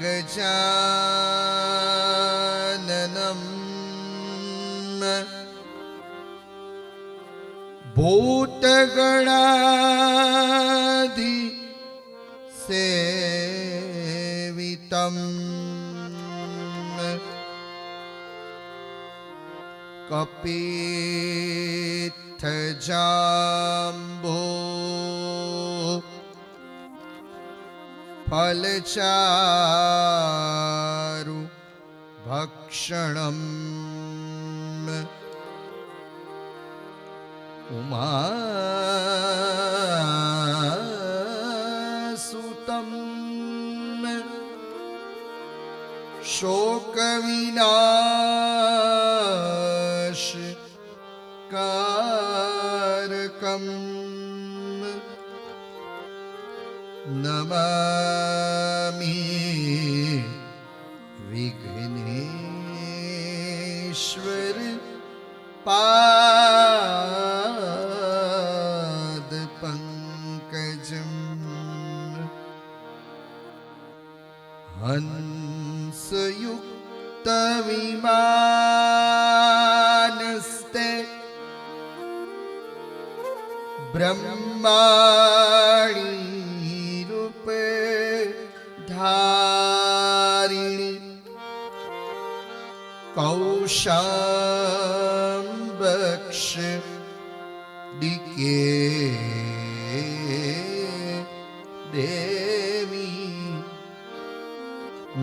गजाननम् भूतगणादि सेवितम् कपीत्थजाम्बो फलचारु भक्षणम् उमासुतम् शोकविनाश कारकम् नमामि विघ्नेश्वर पादपङ्कजम्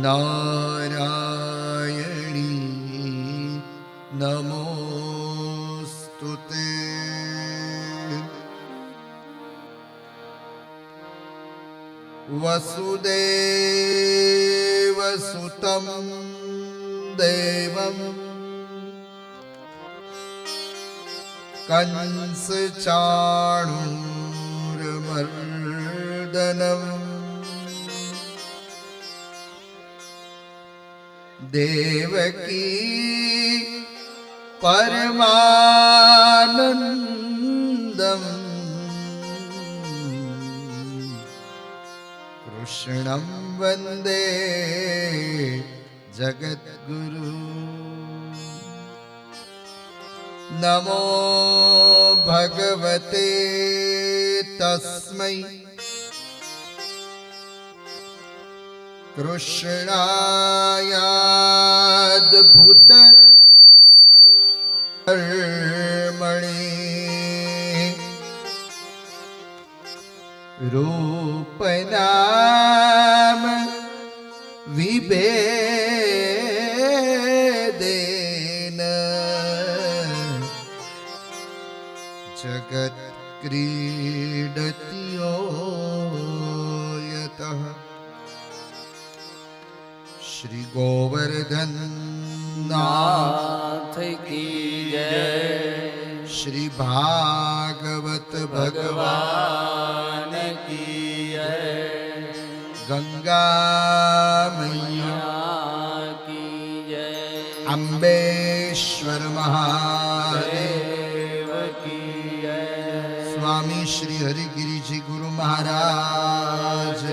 नारायणी नमोऽस्तु ते वसुदेवसुतं देवम् कंसचाणूरमर्दनम् देवकी परमानन्दम् कृष्णं वन्दे जगद्गुरु नमो भगवते तस्मै કૃષ્ણાયાદભૂત મણી રૂપનામ વિભેદેન. જગત ક્રિયા ગોવર્ધન નાથ કી જય શ્રી ભાગવત ભગવાન કી જય ગંગા મૈયા કી જય અંબેશ્વર મહાદેવ કી જય સ્વામી શ્રી હરિગિરિજી ગુરુ મહારાજ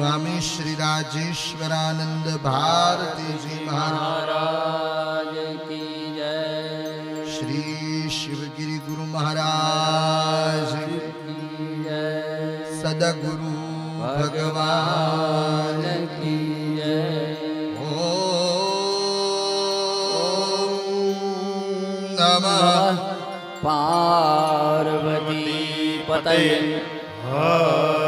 स्वामी श्री राजेश्वरानंद भारती जी महाराज महाराज की जय श्री शिवगिरी गुरु महाराज की जय सदगुरु भगवान की जय ओम नमः पार्वती पतये હર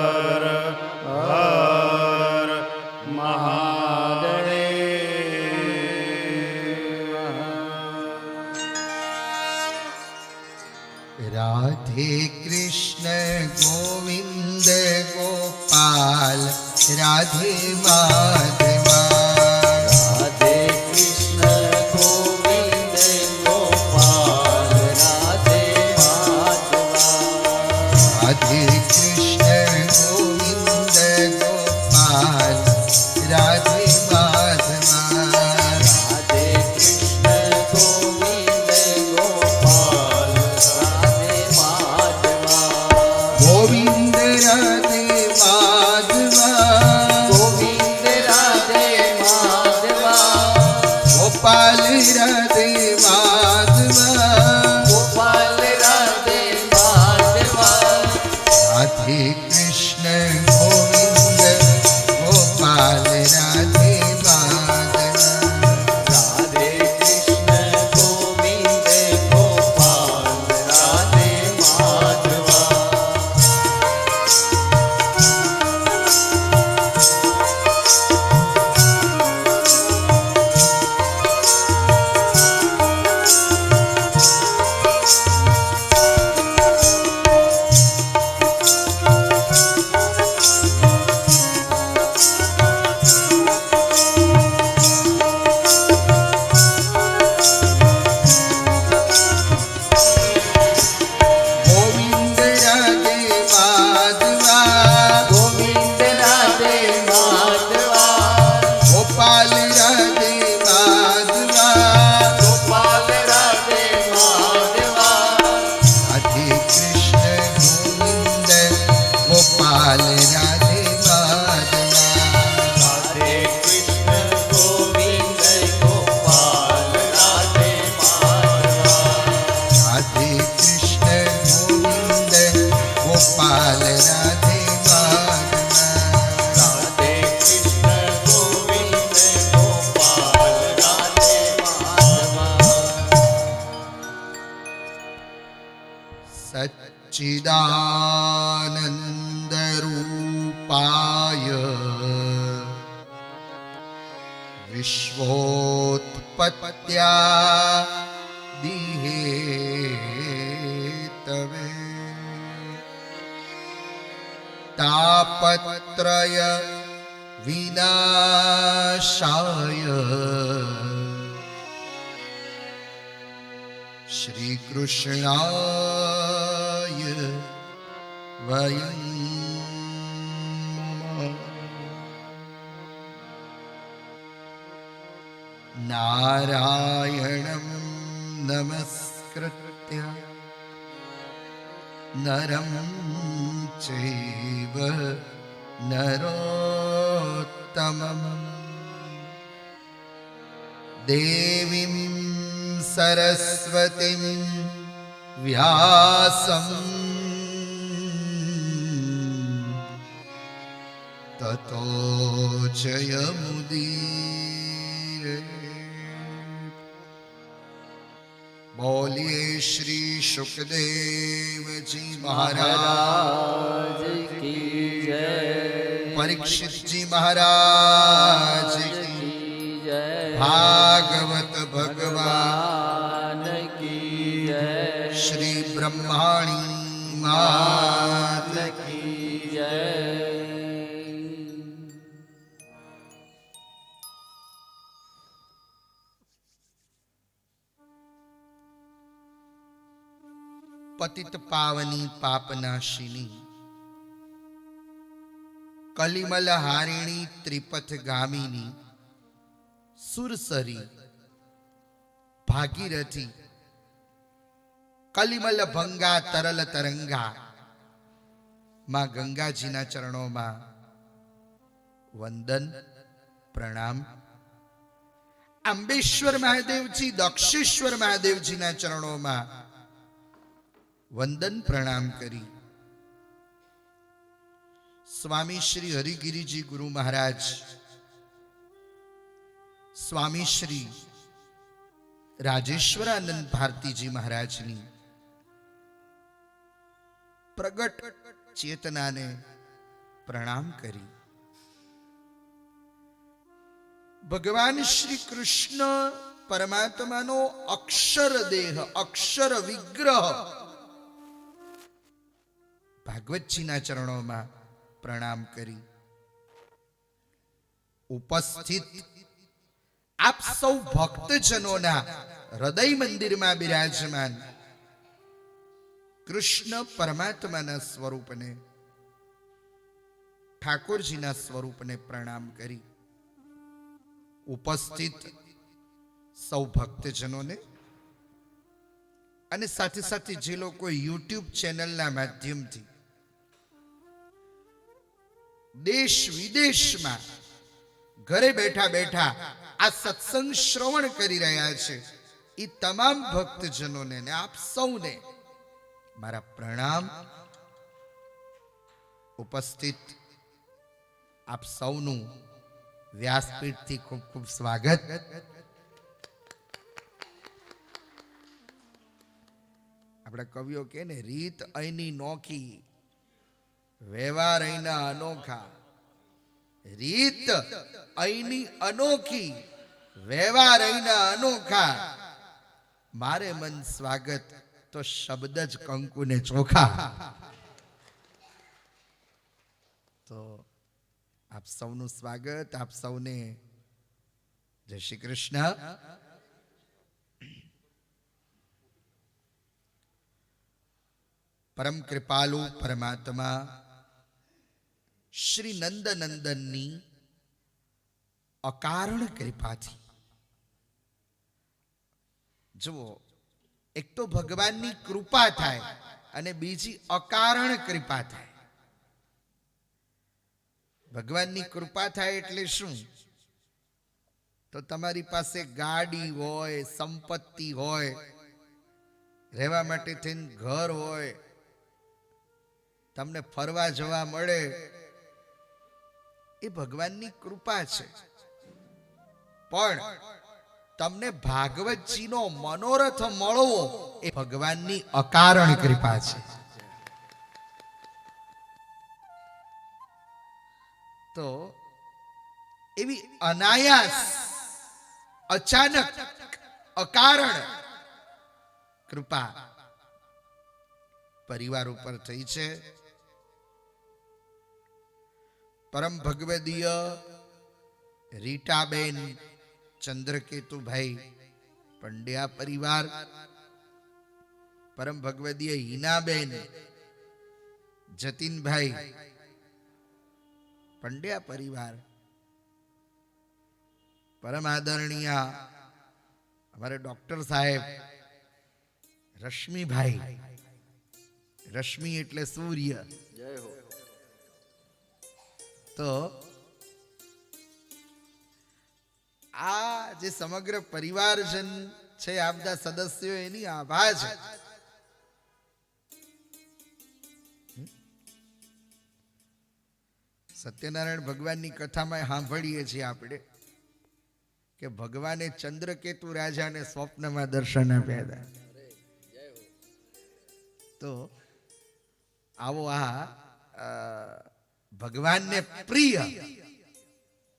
গোপাল রাধে মাধে नारायणं नमस्कृत्य नरं चैव नरोत्तमम् देवीं सरस्वतीं व्यासम् ततो जयमुदीरे बोलिए श्री सुखदेव जी महाराज महाराज की जय परीक्षित जी महाराज की की जय भागवत भगवान भगवान की जय श्री ब्रह्माणी मात की પતિત પાવની પાપનાશિની. કલિમલ હારિણી ત્રિપથ ગામિની. સુરસરી ભાગીરથી. કલિમલ ભંગા તરલ તરંગા. માં ગંગાજીના ચરણોમાં વંદન, પ્રણામ. અંબેશ્વર મહાદેવજી, દક્ષેશ્વર મહાદેવજીના ચરણોમાં વંદન પ્રણામ કરી. સ્વામી શ્રી હરિગીરીજી ગુરુ મહારાજ, સ્વામી શ્રી રાજેશ્વરાનંદ ભારતીજી મહારાજની પ્રગટ ચેતનાને પ્રણામ કરી. ભગવાન શ્રી કૃષ્ણ પરમાત્માનો અક્ષર દેહ અક્ષર વિગ્રહ ભાગવતજીના ચરણોમાં પ્રણામ કરી. ઉપસ્થિત આપ સૌ ભક્તજનોના હૃદય મંદિરમાં બિરાજમાન કૃષ્ણ પરમાત્માના સ્વરૂપને, ઠાકોરજીના સ્વરૂપને પ્રણામ કરી. ઉપસ્થિત સૌ ભક્તજનોને અને સાથે સાથે જે લોકો યુટ્યુબ ચેનલના માધ્યમથી દેશ વિદેશમાં ઘરે બેઠા બેઠા આ સત્સંગ શ્રવણ કરી રહ્યા છે. એ તમામ ભક્તજનોને આપ સૌને મારા પ્રણામ. ઉપસ્થિત આપ સૌનું વ્યાસપીઠથી ખૂબ ખૂબ સ્વાગત. આપણા કવિઓ કે ને, રીત અહીંની નોખી. વ્યવહાર અહીંના અનોખા. રીત અહીંની અનોખી વ્યવહાર અહીંના અનોખા. મારે મન સ્વાગત તો શબ્દ જ કંકુને ચોખા. તો આપ સૌનું સ્વાગત, આપ સૌને જય શ્રી કૃષ્ણ. પરમ કૃપાલુ પરમાત્મા શ્રી નંદનંદનની અકારણ કૃપાથી. જુઓ, એક તો ભગવાનની કૃપા થાય અને બીજી અકારણ કૃપા થાય. ભગવાનની કૃપા થાય એટલે શું? તો તમારી પાસે ગાડી હોય, સંપત્તિ હોય, રહેવા માટે થઈને ઘર હોય, તમને ફરવા જવા મળે એ ભગવાનની કૃપા છે. પણ તમને ભાગવતજીનો મનોરથ મળવો એ ભગવાનની અકારણ કૃપા છે. તો એવી અનાયાસ, અચાનક, અકારણ કૃપા પરિવાર ઉપર થઈ છે. પરમ ભગવદીય રીટાબેન ચંદ્રકેતુભાઈ પંડ્યા પરિવાર પરમ ભગવદીય હિનાબેન જતીનભાઈ પંડ્યા પરિવાર પરમ આદરણીય અમારે ડોક્ટર સાહેબ રશ્મિભાઈ રશ્મિ એટલે સૂર્ય જય હો તો આ જે સમગ્ર પરિવારજન છે, આ બધા સદસ્યો, એની આભા છે. સત્યનારાયણ ભગવાનની કથામાં સાંભળીએ છીએ આપણે કે ભગવાને ચંદ્રકેતુ રાજાને સ્વપ્નમાં દર્શન આપ્યા હતા. તો આવો આ ભગવાનને પ્રિય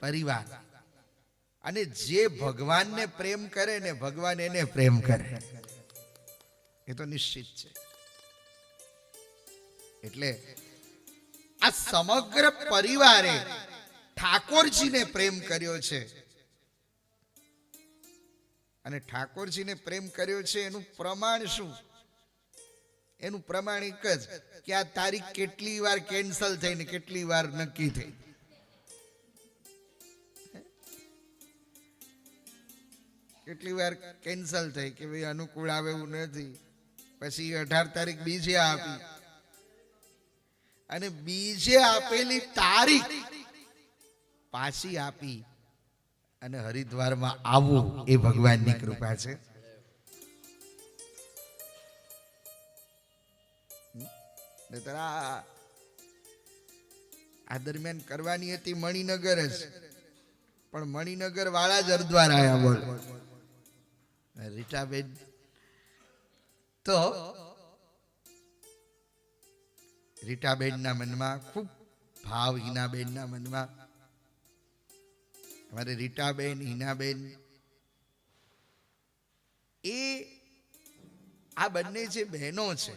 પરિવાર. અને જે ભગવાનને પ્રેમ કરે ને ભગવાન એને પ્રેમ કરે. એ તો નિશ્ચિત છે. એટલે આ સમગ્ર પરિવારે ઠાકોરજીને પ્રેમ કર્યો છે. અને ઠાકોરજીને પ્રેમ કર્યો છે એનું પ્રમાણ શું? એનું પ્રમાણ એક જ કે આ તારીખ કેટલી વાર કેન્સલ થઈ ને કેટલી વાર નક્કી થઈ. કેટલી વાર કેન્સલ થઈ કે ભાઈ અનુકૂળ આવે એવું નથી. પછી અઢાર તારીખ બીજે આપી. અને બીજે આપેલી તારીખ પાછી આપી. અને હરિદ્વારમાં આવવું એ ભગવાનની કૃપા છે. નહીંતર આ આ દરમિયાન કરવાની હતી મણિનગર જ. પણ મણિનગર વાળા જ હરદ્વાર આવ્યા બોલ. રીટાબેન તો રીટાબેનના મનમાં ખૂબ ભાવ હિનાબેનના મનમાં. અમારે રીટાબેન, હિનાબેન એ આ બંને જે બહેનો છે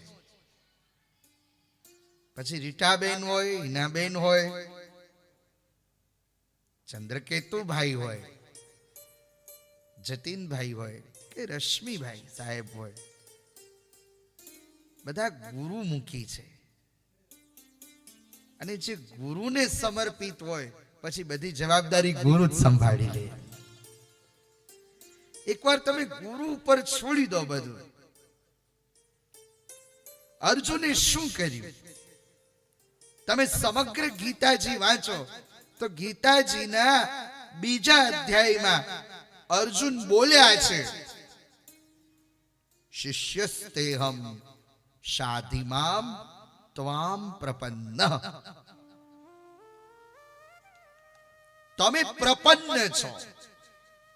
પછી રીટાબેન હોય હિનાબેન હોય, ચંદ્રકેતુભાઈ હોય, જતીનભાઈ હોય કે રશ્મિભાઈ સાહેબ હોય, બધા ગુરુમુખી છે. અને જે ગુરુને સમર્પિત હોય, પછી બધી જવાબદારી ગુરુ જ સંભાળી લે. એકવાર તમે ગુરુ ઉપર છોડી દો બધું. અર્જુને શું કર્યું? તમે સમગ્ર ગીતાજી વાંચો. તો ગીતાજીના બીજા અધ્યાયમાં અર્જુન બોલ્યા છે, શિષ્યસ્તેહમ શાધિમામ ત્વામ પ્રપન્ન. તમે પ્રપન્ન છો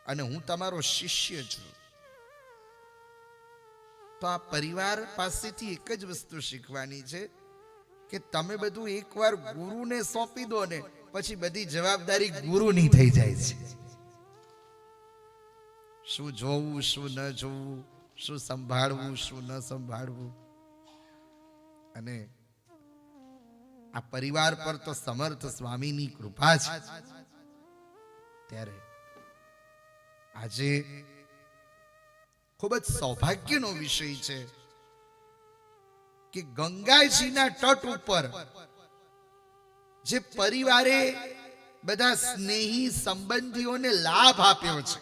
અને હું તમારો શિષ્ય છું. તો આ પરિવાર પાસેથી એક જ વસ્તુ શીખવાની છે કે તમે બધું એકવાર ગુરુને સોંપી દો ને, પછી બધી જવાબદારી ગુરુની થઈ જાય છે. શું જોવું, શું ન જોવું, શું સંભાળવું, શું ન સંભાળવું? અને આ પરિવાર પર તો સમર્થ સ્વામીની કૃપા છે. ત્યારે આજે ખૂબ જ સૌભાગ્યનો વિષય છે. કે ગંગાજીના તટ ઉપર જે પરિવારે બધા સ્નેહી સંબંધીઓને લાભ આપ્યો છે.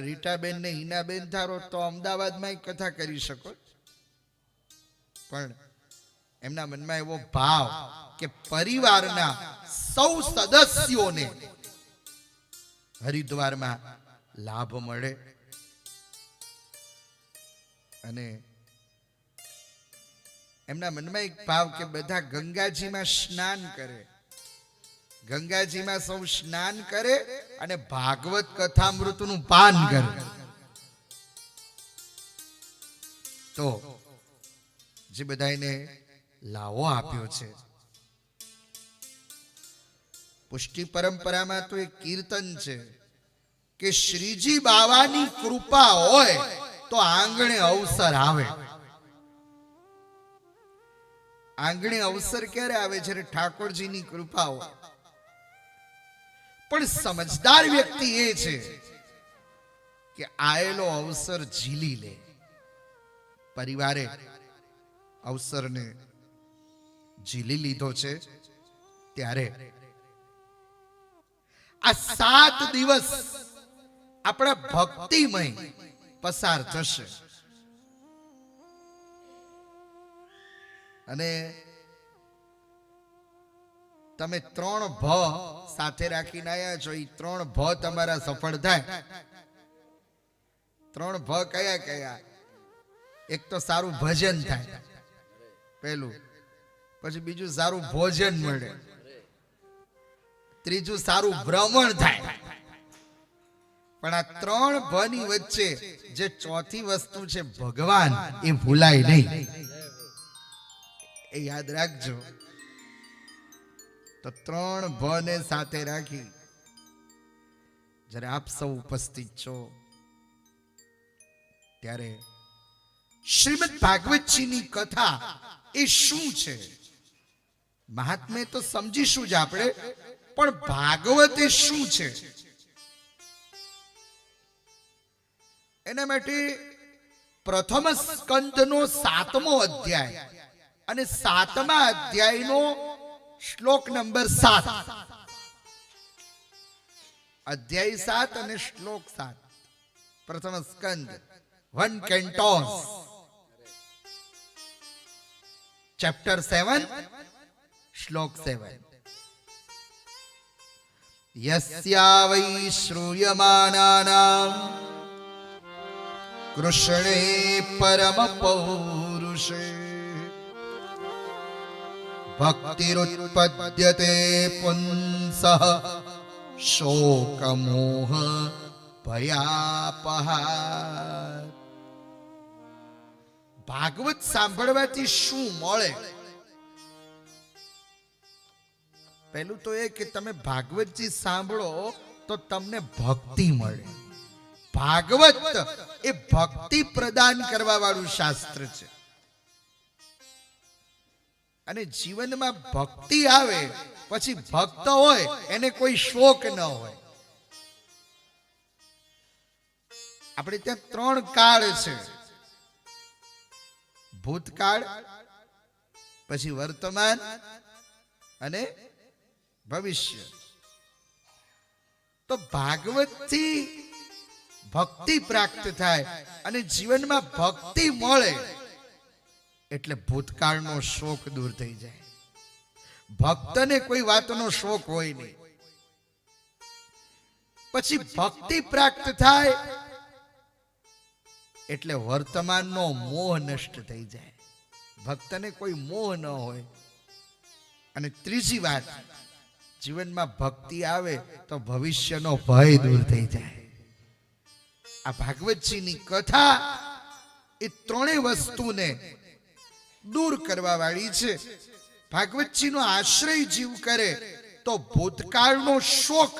રીટાબેન ને હિનાબેન ધારો તો અમદાવાદમાં કથા કરી શકો. પણ એમના મનમાં એવો ભાવ કે પરિવારના સૌ સદસ્યોને હરિદ્વારમાં લાભ મળે. અને એમના મનમાં એક ભાવ કે બધા ગંગાજીમાં સ્નાન કરે. ગંગાજીમાં સૌ સ્નાન કરે અને ભાગવત કથામૃતનું પાન કરે. તો જે બધાને લાવો આપ્યો છે. પુષ્ટિ પરંપરામાં તો એક કીર્તન છે કે શ્રીજી બાવાની કૃપા હોય તો આંગણે અવસર આવે. આંગણે અવસર ક્યારે આવે? જ્યારે ઠાકોરજીની કૃપા હોય. પણ સમજદાર વ્યક્તિ એ છે કે આયેલો અવસર ઝીલી લે. પરિવારે અવસરને ઝીલી લીધો છે ત્યારે આ સાત દિવસ આપણા ભક્તિમય પસાર થશે. અને તમે ત્રણ ભ સાથે રાખીને આવ્યા છો એ ત્રણ ભ તમારા સફળ થાય. ત્રણ ભ કયા કયા? એક તો સારું ભજન થાય, પહેલું. પછી બીજું સારું ભોજન મળે. ત્રીજું સારું ભ્રમણ થાય. પણ આ ત્રણની વચ્ચે જે ચોથી વસ્તુ છે ભગવાન, એ ભૂલાય નહીં. એ યાદ રાખજો. તો ત્રણ ભ ને સાથે રાખી. જ્યારે આપ સૌ ઉપસ્થિત છો, ત્યારે શ્રીમદ ભાગવતજીની કથા એ શું છે? મહાત્મે તો સમજીશું જ આપણે, પણ ભાગવત એ શું છે? એના માટે પ્રથમ સ્કંદનો સાતમો અધ્યાય. અને સાતમા અધ્યાયનો શ્લોક નંબર સાત. અધ્યાય સાત અને શ્લોક સાત. પ્રથમ સ્કંદ. વન કેન્ટોસ. ચેપ્ટર સેવન. શ્લોક સેવન. યસ્યા વૈ શ્રૂયમાનાનામ કૃષ્ણે પરમ પૌરુષે ભક્તિરુત્પદ્યતે પુંસ શોકમોહ ભયાપહા ભાગવત સાંભળવાથી શું મળે પહેલું તો એ કે તમે ભાગવતજી સાંભળો તો તમને ભક્તિ મળે ભાગવત એ ભક્તિ પ્રદાન કરવા વાળું શાસ્ત્ર છે. અને જીવનમાં ભક્તિ આવે, પછી ભક્ત હોય, એને કોઈ શોક ન હોય. આપણે ત્યાં ત્રણ કાળ છે. ભૂતકાળ, પછી વર્તમાન અને ભવિષ્ય. તો ભાગવતથી ભક્તિ પ્રાપ્ત થાય અને જીવનમાં ભક્તિ મળે, એટલે ભૂતકાળનો શોક દૂર થઈ જાય. ભક્તને કોઈ વાતનો શોક હોય નહીં. પછી ભક્તિ પ્રાપ્ત થાય, એટલે વર્તમાનનો મોહ નષ્ટ થઈ જાય. ભક્તને કોઈ મોહ ન હોય. અને ત્રીજી વાત, જીવનમાં ભક્તિ આવે તો ભવિષ્યનો ભય દૂર થઈ જાય. આ ભાગવતજીની કથા એ ત્રણેય વસ્તુને દૂર કરવા વાળી છે. ભાગવતજીનો આશ્રય જીવ કરે તો ભૂતકાળનો શોક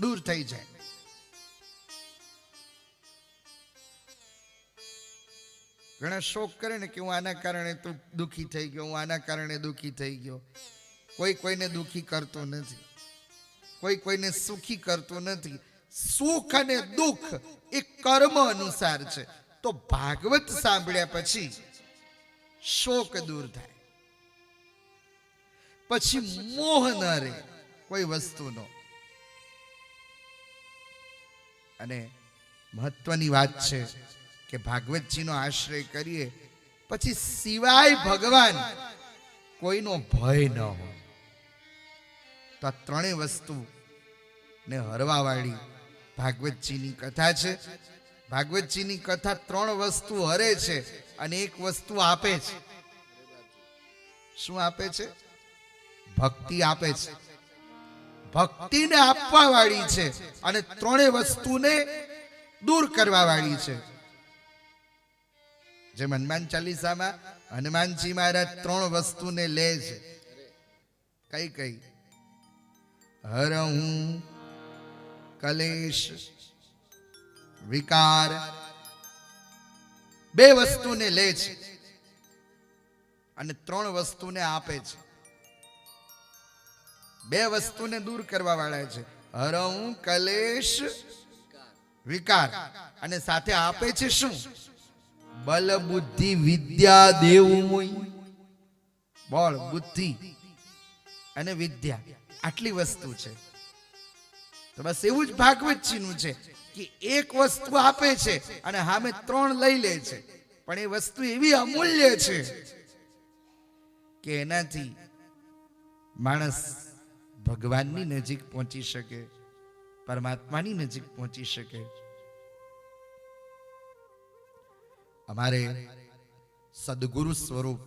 દૂર થઈ જાય. ઘણા શોક કરે ને કે હું આના કારણે તો દુખી થઈ ગયો, હું આના કારણે દુખી થઈ ગયો. કોઈ કોઈને દુખી કરતો નથી. કોઈ કોઈને સુખી કરતો નથી. સુખ અને દુઃખ એ કર્મ અનુસાર છે. તો ભાગવત સાંભળ્યા પછી શોક દૂર થાય. પછી મોહ ન રહે કોઈ વસ્તુનો. અને મહત્વની વાત છે કે ભાગવતજીનો આશ્રય કરીએ, પછી સિવાય ભગવાન કોઈનો ભય ન હોય. તો આ ત્રણેય વસ્તુ ને હરવાવાળી ભાગવતજીની કથા છે. ભાગવતજીની કથા ત્રણ વસ્તુ હરે છે અને એક વસ્તુ આપે છે. શું આપે છે? ભક્તિ આપે છે. ભક્તિને આપવા વાળી છે અને ત્રણેય વસ્તુને દૂર કરવા વાળી છે. જેમ હનુમાન ચાલીસામાં હનુમાનજી મહારાજ ત્રણ વસ્તુને લે છે. કઈ કઈ? હરહું કલેશ, વિકાર બે વસ્તુને લે છે અને ત્રણ વસ્તુને આપે છે. બે વસ્તુને દૂર કરવા વાળા છે. હરહું કલેશ, વિકાર. અને સાથે આપે છે શું? બલ, બુદ્ધિ, વિદ્યા દેવું બળ બુદ્ધિ અને વિદ્યા. આટલી વસ્તુ છે. બસ એવું જ ભાગવતજીનું છે કે એક વસ્તુ આપે છે અને સામે ત્રણ લઈ લે છે. પણ એ વસ્તુ એવી અમૂલ્ય છે કે એનાથી માણસ ભગવાનની નજીક પહોંચી શકે, પરમાત્માની નજીક પહોંચી શકે. અમારે સદગુરુ સ્વરૂપ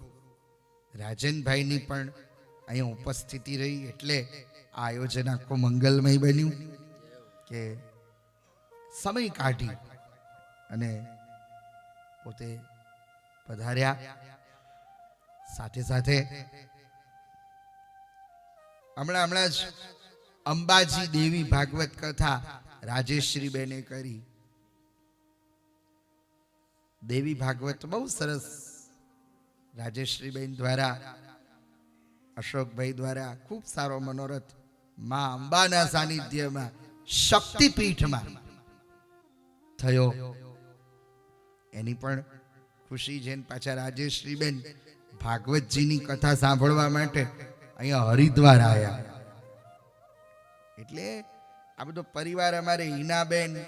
રાજનભાઈની પણ અહીંયા ઉપસ્થિતિ રહી એટલે આ આયોજન આખું મંગલમય બન્યું. કે સમય કાઢી અને પોતે પધાર્યા. સાથે સાથે હમણાં હમણાં જ અંબાજી દેવી ભાગવત કથા રાજેશ્રી બેને કરી. દેવી ભાગવત બહુ સરસ રાજેશ્રીબેન દ્વારા, અશોકભાઈ દ્વારા ખૂબ સારો મનોરથમાં અંબાના સાનિધ્યમાં શક્તિપીઠમાં. થયો. એની પણ ખુશી છે પાછા રાજેશ્રીબેન ભાગવતજીની કથા સાંભળવા માટે અહીંયા હરિદ્વાર આવ્યા. એટલે આ બધો પરિવાર અમારે હિનાબેન,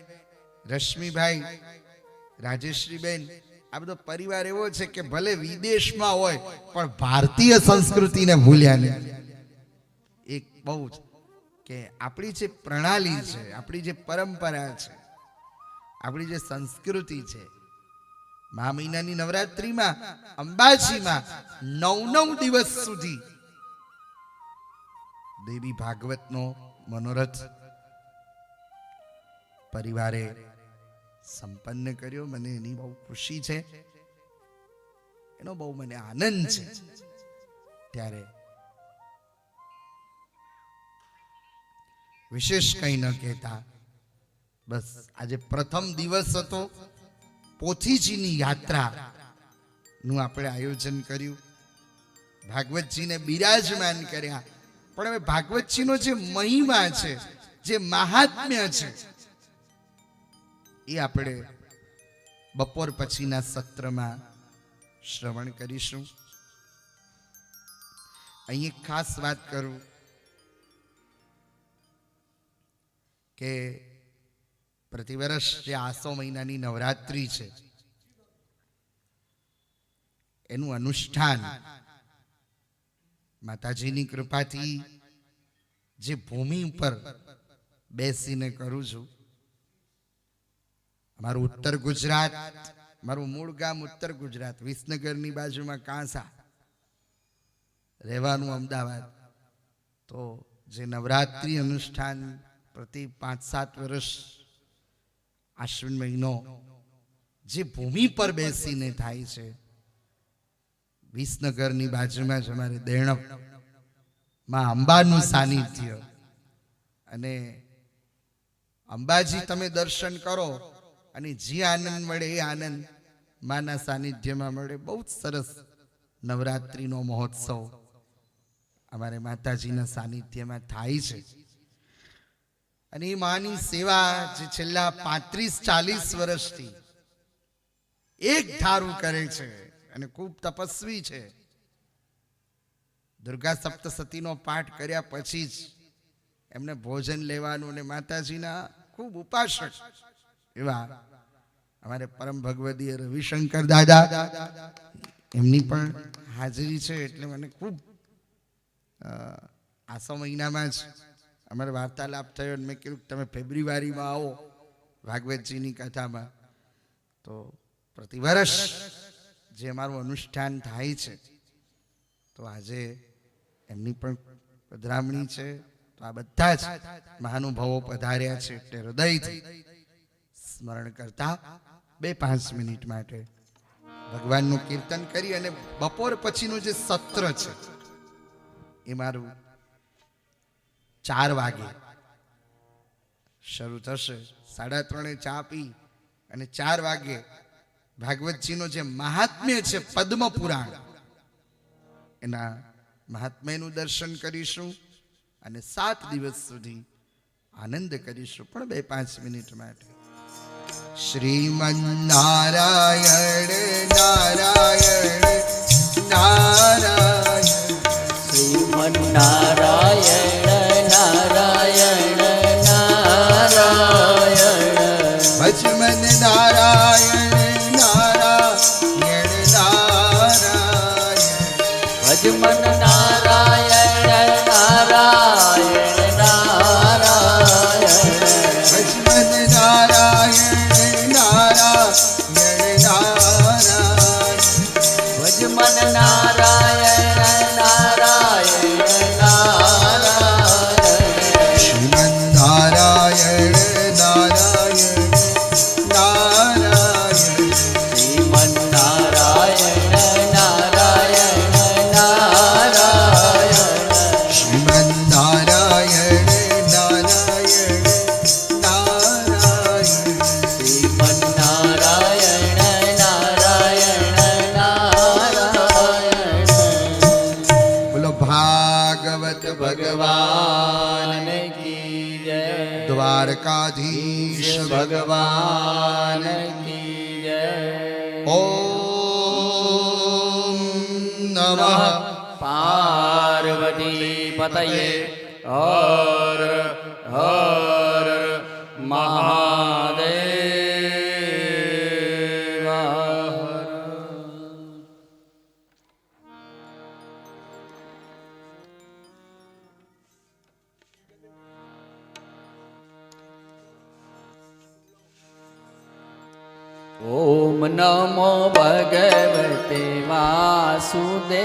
રશ્મિભાઈ, રાજેશ્રીબેન, આ બધો પરિવાર એવો છે કે ભલે વિદેશમાં હોય, પણ ભારતીય સંસ્કૃતિને ભૂલ્યા નહીં. એક બહુ જ કે આપણી જે પ્રણાલી છે, આપણી જે પરંપરા છે, આપણી જે સંસ્કૃતિ છે મા મહિનાની નવરાત્રીમાં, અંબાજીમાં નવ નવ દિવસ સુધી દેવી ભાગવતનો મનોરથ પરિવારે સંપન્ન કર્યો. મને એની બહુ ખુશી છે. એનો બહુ મને આનંદ છે. ત્યારે વિશેષ કંઈ ન કહેતા. બસ આજે પ્રથમ દિવસ હતો પોથીજીની યાત્રા નું આપણે આયોજન કર્યું. ભાગવતજીને બિરાજમાન કર્યા. પણ હવે ભાગવતજીનો જે મહિમા છે, જે મહાત્મ્ય છે, એ આપણે બપોર પછીના સત્રમાં શ્રવણ કરીશું. અહીં ખાસ વાત કરું. કે પ્રતિવર્ષ જે આસો મહિનાની નવરાત્રી છે, એનું અનુષ્ઠાન માતાજીની કૃપાથી જે ભૂમિ ઉપર બેસીને કરું છું. અમારું ઉત્તર ગુજરાત, મારું મૂળ ગામ ઉત્તર ગુજરાત, વિસનગરની બાજુમાં કાંસા રહેવાનું અમદાવાદ. તો જે નવરાત્રિ અનુષ્ઠાન પ્રતિ પાંચ, સાત વર્ષ આશ્વિન મહિનો જે ભૂમિ પર બેસીને થાય છે, વિસનગરની બાજુમાં જ અમારે દેણપમાં અંબાનું સાનિધ્ય. અને અંબાજી તમે દર્શન કરો અને જે આનંદ મળે એ આનંદ માના સાનિધ્યમાં મળે. બહુ જ સરસ નવરાત્રિનો મહોત્સવ અમારે માતાજીના સાનિધ્યમાં થાય છે. અને એ માની સેવા જે છેલ્લા પાંત્રીસ, ચાલીસ વર્ષથી એક ધારું કરે છે અને ખૂબ તપસ્વી છે. દુર્ગા સપ્તસતીનો પાઠ કર્યા પછી જ એમને ભોજન લેવાનું અને માતાજીના ખૂબ ઉપાસક એવા અમારે પરમ ભગવદીય રવિશંકર દાદા એમની પણ હાજરી છે એટલે મને ખૂબ આસો મહિનામાં જ અમારે વાર્તાલાપ થયો અને મેં કીધું તમે ફેબ્રુઆરીમાં આવો ભાગવતજીની કથામાં. તો પ્રતિવર્ષ જે અમારું અનુષ્ઠાન થાય છે, તો આજે એમની પણ પધરામણી છે, તો આ બધા જ મહાનુભાવો પધાર્યા છે એટલે હૃદયથી સ્મરણ કરતા બે પાંચ મિનિટ માટે ભગવાનનું કીર્તન કરી અને બપોર પછીનું જે સત્ર છે, એ મારું ચાર વાગે. શરૂ થશે. સાડા ત્રણે ચા પી અને ચાર વાગે ભાગવતજીનો જે મહાત્મ્ય છે પદ્મ પુરાણ, એના મહાત્મ્યનું દર્શન કરીશું અને સાત દિવસ સુધી આનંદ કરીશું. પણ બે પાંચ મિનિટ માટે. શ્રીમન નારાયણ નારાયણ. નારાયણ શ્રીમન્નારાયણ દ્વારકાધીશ ભગવાન કી જય. ઓમ નમઃ. પાર્વતી પતયે હર નમો ભગવતે વાસુદેવાય